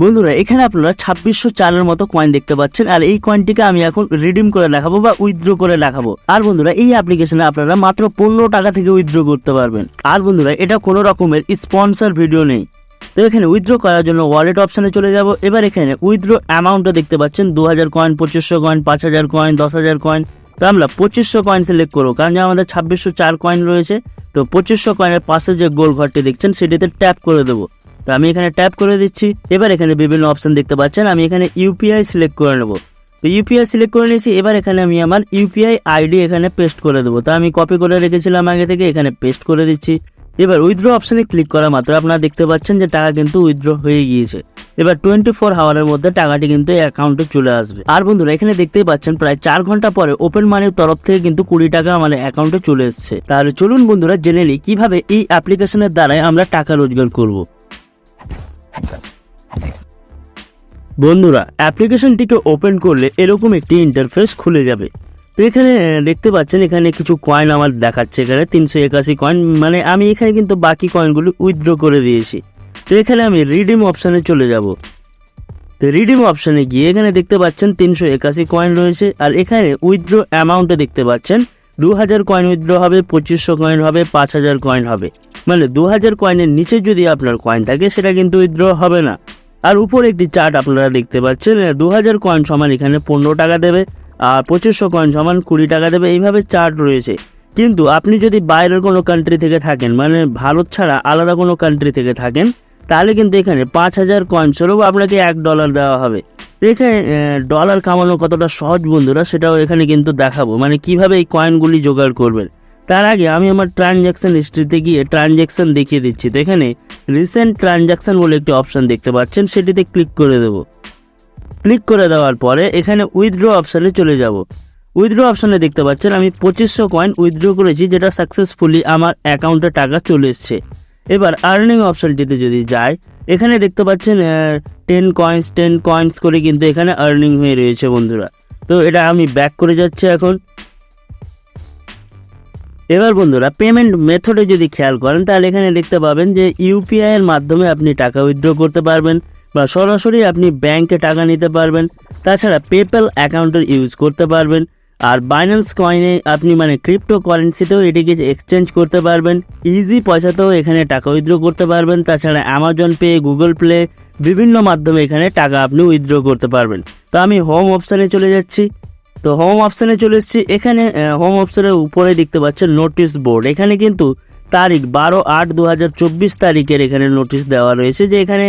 বন্ধুরা, এখানে আপনারা ছাব্বিশশো চারের মতো কয়েন দেখতে পাচ্ছেন, আর এই কয়েনটিকে আমি এখন রিডিম করে দেখাবো বা উইথড্র করে দেখাবো। আর বন্ধুরা, এই অ্যাপ্লিকেশনে আপনারা মাত্র পনেরো টাকা থেকে উইথড্র করতে পারবেন। আর বন্ধুরা, এটা কোনো রকমের স্পন্সর ভিডিও নেই। তো এখানে উইথড্র করার জন্য ওয়ালেট অপশানে চলে যাব। এবার এখানে উইথড্র অ্যামাউন্টটা দেখতে পাচ্ছেন, দু হাজার কয়েন পঁচিশশো কয়েন পাঁচ হাজার কয়েন দশ হাজার কয়েন তো আমরা পঁচিশশো কয়েন সিলেক্ট করব, কারণ আমাদের ছাব্বিশশো চার কয়েন রয়েছে, তো পঁচিশশো কয়েনের পাশে যে গোল ঘরটি দেখছেন, সেটিতে ট্যাপ করে দেবো। তো আমি এখানে ট্যাপ করে দিচ্ছি। এবার এখানে বিভিন্ন অপশন দেখতে পাচ্ছেন, আমি এখানে ইউপিআই সিলেক্ট করে নেব। তো ইউপিআই সিলেক্ট করে নিয়েছি, এবার এখানে আমি আমার ইউপিআই আইডি এখানে পেস্ট করে দেবো। তো আমি কপি করে রেখেছিলাম আগে থেকে, এখানে পেস্ট করে দিচ্ছি। এবার উইথড্র অপশনে ক্লিক করা মাত্র আপনারা দেখতে পাচ্ছেন যে টাকা কিন্তু উইথড্র হয়ে গিয়েছে। এবার টোয়েন্টি ফোর হাওয়ারের মধ্যে টাকাটি কিন্তু অ্যাকাউন্টে চলে আসবে। আর বন্ধুরা, এখানে দেখতেই পাচ্ছেন, প্রায় চার ঘণ্টা পরে ওপেন মানির তরফ থেকে কিন্তু কুড়ি টাকা আমার অ্যাকাউন্টে চলে এসেছে। তাহলে চলুন বন্ধুরা, জেনে নিই কীভাবে এই অ্যাপ্লিকেশনের দ্বারাই আমরা টাকা রোজগার করব। বন্ধুরা, অ্যাপ্লিকেশনটিকে ওপেন করলে এরকম একটি ইন্টারফেস খুলে যাবে। তো এখানে দেখতে পাচ্ছেন এখানে কিছু কয়েন আমার দেখাচ্ছে এখানে, তিনশো একাশি কয়েন মানে আমি এখানে কিন্তু বাকি কয়েনগুলো উইথড্র করে দিয়েছি। তো এখানে আমি রিডিম অপশানে চলে যাব। তো রিডিম অপশানে গিয়ে এখানে দেখতে পাচ্ছেন তিনশো একাশি কয়েন রয়েছে, আর এখানে উইথড্র অ্যামাউন্টে দেখতে পাচ্ছেন দু হাজার কয়েন উইথড্র হবে, পঁচিশশো কয়েন হবে, পাঁচ হাজার কয়েন হবে। মানে দু হাজার কয়েনের নিচে যদি আপনার কয়েন থাকে, সেটা কিন্তু উইথড্র হবে না। আর উপরে একটি চার্ট আপনারা দেখতে পাচ্ছেন দু হাজার কয়েন সমান এখানে পনেরো টাকা দেবে, আর পঁচিশশো কয়েন সমান কুড়ি টাকা দেবে, এইভাবে চার্ট রয়েছে। কিন্তু আপনি যদি বাইরের কোনো কান্ট্রি থেকে থাকেন মানে ভারত ছাড়া আলাদা কোনো কান্ট্রি থেকে থাকেন, তাহলে কিন্তু এখানে পাঁচ হাজার কয়েন স্বরূপ আপনাকে এক ডলার দেওয়া হবে। এখানে ডলার কামানো কতটা সহজ বন্ধুরা, সেটাও এখানে কিন্তু দেখাবো। মানে কীভাবে এই কয়েনগুলি জোগাড় করবেন? তার আগে আমি আমার ট্রানজ্যাকশন হিস্ট্রিতে গিয়ে ট্রানজ্যাকশন দেখিয়ে দিচ্ছি। তো এখানে রিসেন্ট ট্রানজ্যাকশন বলে একটি অপশান দেখতে পাচ্ছেন, সেটিতে ক্লিক করে দেবো। ক্লিক করে দেওয়ার পরে এখানে উইথড্র অপশানে চলে যাব। উইথড্র অপশানে দেখতে পাচ্ছেন, আমি পঁচিশশো কয়েন উইথড্র করেছি, যেটা সাকসেসফুলি আমার অ্যাকাউন্টে টাকা চলে এসছে। এবার আর্নিং অপশানটিতে যদি যাই, এখানে দেখতে পাচ্ছেন টেন কয়েন্স টেন কয়েন্স করে কিন্তু এখানে আর্নিং হয়ে রয়েছে বন্ধুরা। তো এটা আমি ব্যাক করে যাচ্ছি এখন। এবার বন্ধুরা পেমেন্ট মেথডে যদি খেয়াল করেন, তাহলে এখানে দেখতে পাবেন যে ইউপিআই এর মাধ্যমে আপনি টাকা উইথড্র করতে পারবেন বা সরাসরি আপনি ব্যাংকে টাকা নিতে পারবেন। তাছাড়া পেপ্যাল অ্যাকাউন্টের ইউজ করতে পারবেন। আর বাইন্যান্স কয়েনে আপনি মানে ক্রিপ্টো কারেন্সিতেও এটিকে এক্সচেঞ্জ করতে পারবেন। ইজি পয়সাতেও এখানে টাকা উইথড্র করতে পারবেন। তাছাড়া অ্যামাজন পে গুগল প্লে বিভিন্ন মাধ্যমে এখানে টাকা আপনি উইথড্র করতে পারবেন। তো আমি হোম অপশানে চলে যাচ্ছি। তো হোম অপশানে চলে এসেছি। এখানে হোম অপশানের উপরে দেখতে পাচ্ছেন নোটিশ বোর্ড এখানে কিন্তু তারিখ বারো আট দু হাজার তারিখের এখানে নোটিশ দেওয়া রয়েছে যে এখানে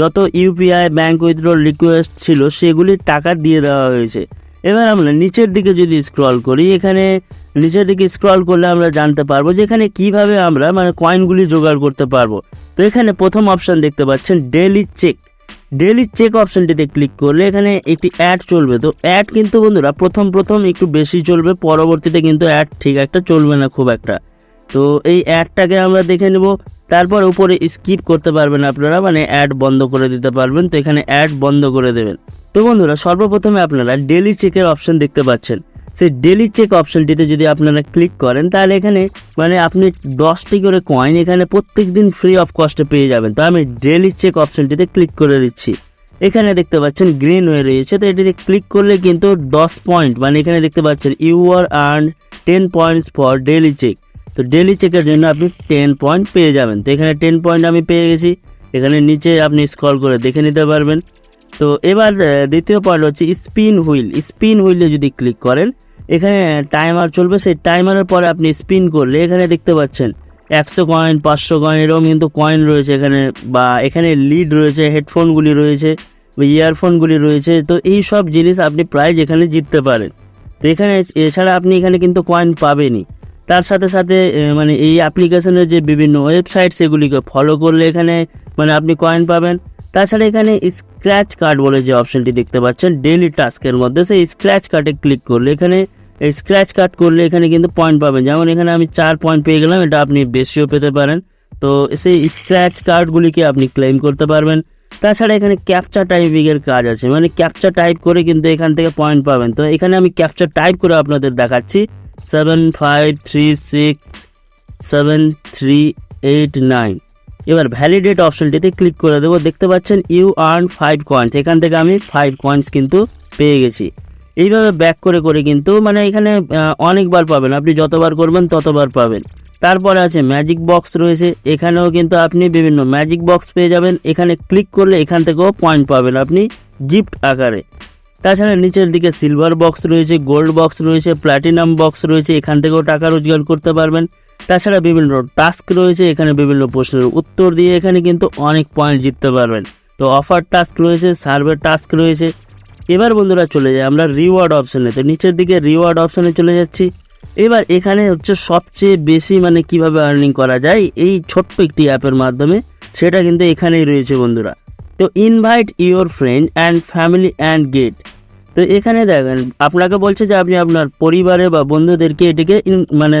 যত ইউপিআই ব্যাঙ্ক উইথড্র রিকোয়েস্ট ছিল সেগুলির টাকা দিয়ে দেওয়া হয়েছে। এবার আমরা নিচের দিকে যদি স্ক্রল করি, এখানে নিচের দিকে স্ক্রল করলে আমরা জানতে পারব যে এখানে কীভাবে আমরা মানে কয়েনগুলি জোগাড় করতে পারব। তো এখানে প্রথম অপশন দেখতে পাচ্ছেন ডেলি চেক ডেলি চেক অপশনটিতে ক্লিক করলে এখানে একটি অ্যাড চলবে। তো অ্যাড কিন্তু বন্ধুরা প্রথম প্রথম একটু বেশি চলবে, পরবর্তীতে কিন্তু অ্যাড ঠিক একটা চলবে না খুব একটা। তো এই অ্যাডটাকে আমরা দেখে নেব। তারপর উপরে স্কিপ করতে পারবেন আপনারা মানে অ্যাড বন্ধ করে দিতে পারবেন। তো এখানে অ্যাড বন্ধ করে দেবেন। তো বন্ধুরা সর্বপ্রথমে আপনারা ডেলি চেকের অপশন দেখতে পাচ্ছেন। সেই ডেলি চেক অপশনটিতে যদি আপনারা ক্লিক করেন, তাহলে এখানে মানে আপনি দশটি করে কয়েন এখানে প্রত্যেক দিন ফ্রি অফ কস্টে পেয়ে যাবেন। তো আমি ডেলি চেক অপশনটিতে ক্লিক করে দিচ্ছি। এখানে দেখতে পাচ্ছেন গ্রিন হয়ে রয়েছে, তো এটিতে ক্লিক করলে কিন্তু দশ পয়েন্ট মানে এখানে দেখতে পাচ্ছেন you are earn ten points for daily check তো ডেলি চেকের জন্য আপনি টেন পয়েন্ট পেয়ে যাবেন। তো এখানে টেন পয়েন্ট আমি পেয়ে গেছি। এখানে নিচে আপনি স্ক্রল করে দেখে নিতে পারবেন। তো এবার দ্বিতীয় পয়েন্ট হচ্ছে স্পিন হুইল স্পিন হুইলে যদি ক্লিক করেন এখানে টাইমার চলবে, সেই টাইমারের পরে আপনি স্পিন করলে এখানে দেখতে পাচ্ছেন একশো কয়েন পাঁচশো কয়েন এরকম কিন্তু কয়েন রয়েছে এখানে বা এখানে লিড রয়েছে হেডফোনগুলি রয়েছে ইয়ারফোনগুলি রয়েছে। তো এই সব জিনিস আপনি প্রায় যেখানে জিততে পারেন। তো এখানে এছাড়া আপনি এখানে কিন্তু কয়েন পাবেনই। তার সাথে সাথে মানে এই অ্যাপ্লিকেশনের যে বিভিন্ন ওয়েবসাইট সেগুলিকে ফলো করলে এখানে মানে আপনি কয়েন পাবেন। তাছাড়া এখানে স্ক্র্যাচ কার্ড বলে যে অপশনটি দেখতে পাচ্ছেন ডেইলি টাস্কের মধ্যে, সেই স্ক্র্যাচ কার্ডে ক্লিক করলে এখানে এই স্ক্র্যাচ কার্ড করলে এখানে কিন্তু পয়েন্ট পাবেন। যেমন এখানে আমি চার পয়েন্ট পেয়ে গেলাম, এটা আপনি বেশিও পেতে পারেন। তো সেই স্ক্র্যাচ কার্ডগুলিকে আপনি ক্লেম করতে পারবেন। তাছাড়া এখানে ক্যাপচা টাইপিংয়ের কাজ আছে। মানে ক্যাপচা টাইপ করে কিন্তু এখান থেকে পয়েন্ট পাবেন। তো এখানে আমি ক্যাপচা টাইপ করে আপনাদের দেখাচ্ছি। Seven five three six seven three eight nine এবার ভ্যালিডেট অপশনটিতে ক্লিক করে দেবো। দেখতে পাচ্ছেন ইউ আর্ন ফাইভ কয়েন্স এখান থেকে আমি ফাইভ কয়েন্স কিন্তু পেয়ে গেছি। এইভাবে ব্যাক করে করে কিন্তু মানে এখানে অনেকবার পাবেন। আপনি যতবার করবেন ততবার পাবেন। তারপরে আছে ম্যাজিক বক্স রয়েছে। এখানেও কিন্তু আপনি বিভিন্ন ম্যাজিক বক্স পেয়ে যাবেন। এখানে ক্লিক করলে এখান থেকেও পয়েন্ট পাবেন আপনি গিফট আকারে। তাছাড়া নিচের দিকে সিলভার বক্স রয়েছে গোল্ড বক্স রয়েছে প্ল্যাটিনাম বক্স রয়েছে। এখান থেকেও টাকা রোজগার করতে পারবেন। তাছাড়া বিভিন্ন টাস্ক রয়েছে। এখানে বিভিন্ন প্রশ্নের উত্তর দিয়ে এখানে কিন্তু অনেক পয়েন্ট জিততে পারবেন। তো অফার টাস্ক রয়েছে সার্ভে টাস্ক রয়েছে। এবার বন্ধুরা চলে যাই আমরা রিওয়ার্ড অপশনে তো নিচের দিকে রিওয়ার্ড অপশনে চলে যাচ্ছি। এবার এখানে হচ্ছে সবচেয়ে বেশি মানে কীভাবে আর্নিং করা যায়, এই ছোট্ট একটি অ্যাপের মাধ্যমে। সেটা কিন্তু এখানেই রয়েছে বন্ধুরা। তো invite your friend and family and get তো এখানে দেখেন, আপনাকে বলছে যে আপনি আপনার পরিবারে বা বন্ধুদেরকে এটিকে মানে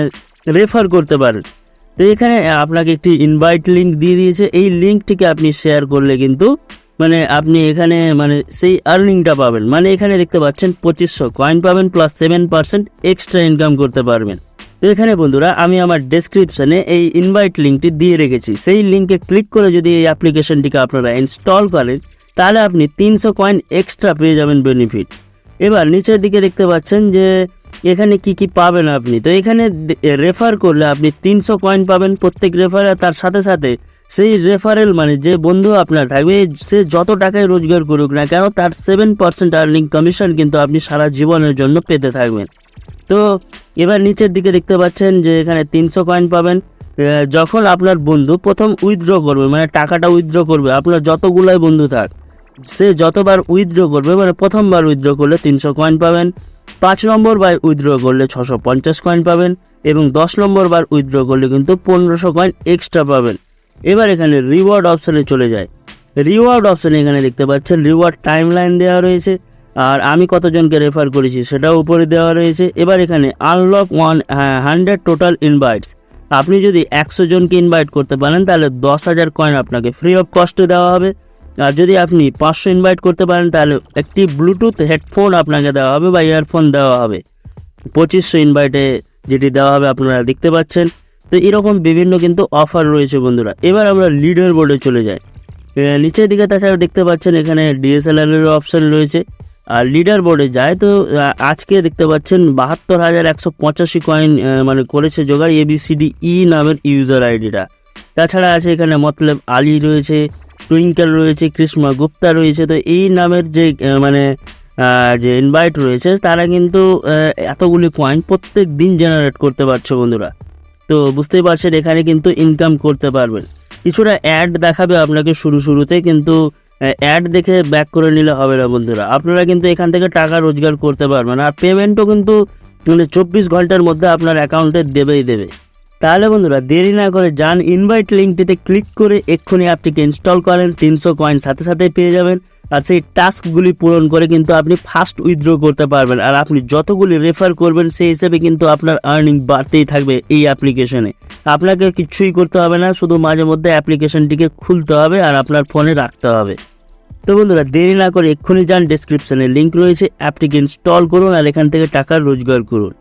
রেফার করতে পারেন। তো এখানে আপনাকে একটি ইনভাইট লিঙ্ক দিয়ে দিয়েছে। এই লিঙ্কটিকে আপনি শেয়ার করলে কিন্তু মানে আপনি এখানে মানে সেই আর্নিংটা পাবেন। মানে এখানে দেখতে পাচ্ছেন পঁচিশশো। কয়েন পাবেন plus seven percent extra income করতে পারবেন। তো এখানে বন্ধুরা, আমি আমার ডেসক্রিপশনে এই ইনভাইট লিঙ্কটি দিয়ে রেখেছি। সেই লিঙ্কে ক্লিক করে যদি এই অ্যাপ্লিকেশনটিকে আপনারা ইনস্টল করেন, তাহলে আপনি তিনশো কয়েন এক্সট্রা পেয়ে যাবেন বেনিফিট এবার নিচের দিকে দেখতে পাচ্ছেন যে এখানে কি কি পাবেন আপনি। তো এখানে রেফার করলে আপনি তিনশো কয়েন পাবেন প্রত্যেক রেফারে তার সাথে সাথে সেই রেফারেল মানে যে বন্ধু আপনার থাকবে, সে যত টাকায় রোজগার করুক না কেন, তার সেভেন পার্সেন্ট আর্নিং কমিশন কিন্তু আপনি সারা জীবনের জন্য পেতে থাকবেন। তো এবার নিচের দিকে দেখতে পাচ্ছেন যে এখানে তিনশো কয়েন পাবেন। যখন আপনার বন্ধু প্রথম উইথড্র করবে মানে টাকাটা উইথড্র করবে, আপনার যতগুলাই বন্ধু থাক, সে যতবার উইথড্র করবে মানে প্রথমবার উইথড্র করলে তিনশো কয়েন পাবেন। পাঁচ নম্বর বার উইথড্র করলে ছশো পঞ্চাশ কয়েন পাবেন এবং দশ নম্বর বার উইথড্র করলে কিন্তু পনেরোশো কয়েন এক্সট্রা পাবেন। এবার এখানে রিওয়ার্ড অপশানে চলে যায়। রিওয়ার্ড অপশানে এখানে দেখতে পাচ্ছেন রিওয়ার্ড টাইম লাইন দেওয়া রয়েছে, আর আমি কতজনকে রেফার করেছি সেটাও উপরে দেওয়া রয়েছে। এবার এখানে unlock one hundred total invites আপনি যদি একশো জনকে ইনভাইট করতে পারেন, তাহলে দশ হাজার কয়েন আপনাকে ফ্রি অফ কস্টে দেওয়া হবে। আর যদি আপনি পাঁচশো ইনভাইট করতে পারেন, তাহলে একটি ব্লুটুথ হেডফোন আপনাকে দেওয়া হবে বা ইয়ারফোন দেওয়া হবে। পঁচিশশো ইনভাইটে যেটি দেওয়া হবে আপনারা দেখতে পাচ্ছেন। তো এরকম বিভিন্ন কিন্তু অফার রয়েছে বন্ধুরা। এবার আমরা লিডার বোর্ডে চলে যাই। নিচের দিকে তাছাড়া দেখতে পাচ্ছেন এখানে ডিএসএলআর এর অপশন রয়েছে। আর লিডার বোর্ডে যায় তো আজকে দেখতে পাচ্ছেন বাহাত্তর হাজার একশো পঁচাশি কয়েন মানে করেছে জোগাড় এবিসিডি ই নামের ইউজার আইডিটা তাছাড়া আছে এখানে মতলব আলী রয়েছে টুইঙ্কেল রয়েছে কৃষ্মা গুপ্তা রয়েছে। তো এই নামের যে মানে যে ইনভাইট রয়েছে, তারা কিন্তু এতগুলি কয়েন প্রত্যেক দিন জেনারেট করতে পারছে বন্ধুরা। তো বুঝতেই পারছেন, এখানে কিন্তু ইনকাম করতে পারবেন। কিছুটা অ্যাড দেখাবে আপনাকে শুরু শুরুতে, কিন্তু অ্যাড দেখে ব্যাক করে নিলে হবে না বন্ধুরা। আপনারা কিন্তু এখান থেকে টাকা রোজগার করতে পারবেন, আর পেমেন্টও কিন্তু মানে চব্বিশ ঘণ্টার মধ্যে আপনার অ্যাকাউন্টে দেবেই দেবে। তাহলে বন্ধুরা, দেরি না করে যান ইনভাইট লিঙ্কটিতে ক্লিক করে এক্ষুনি অ্যাপটিকে ইনস্টল করেন, তিনশো কয়েন সাথে সাথে পেয়ে যাবেন। আর সেই টাস্কগুলি পূরণ করে কিন্তু আপনি ফার্স্ট উইথড্র করতে পারবেন। আর আপনি যতগুলি রেফার করবেন, সেই হিসেবে কিন্তু আপনার আর্নিং বাড়তেই থাকবে এই অ্যাপ্লিকেশনে। আপনাকে কিছুই করতে হবে না, শুধু মাঝে মধ্যে অ্যাপ্লিকেশনটিকে খুলতে হবে আর আপনার ফোনে রাখতে হবে। তো বন্ধুরা, দেরি না করে এক্ষুনি যান ডেসক্রিপশনে লিঙ্ক রয়েছে অ্যাপটিকে ইনস্টল করুন আর এখান থেকে টাকা রোজগার করুন।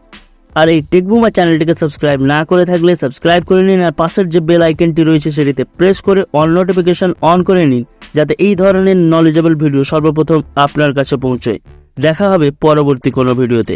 আর এই টেকবুমা চ্যানেলটিকে সাবস্ক্রাইব না করে থাকলে সাবস্ক্রাইব করে নিন আর পাশের যে বেল আইকনটি রয়েছে, সেটিতে প্রেস করে অল নোটিফিকেশন অন করে নিন। যাতে এই ধরনের নলেজেবল ভিডিও সর্বপ্রথম আপনার কাছে পৌঁছয়। দেখা হবে পরবর্তী কোনো ভিডিওতে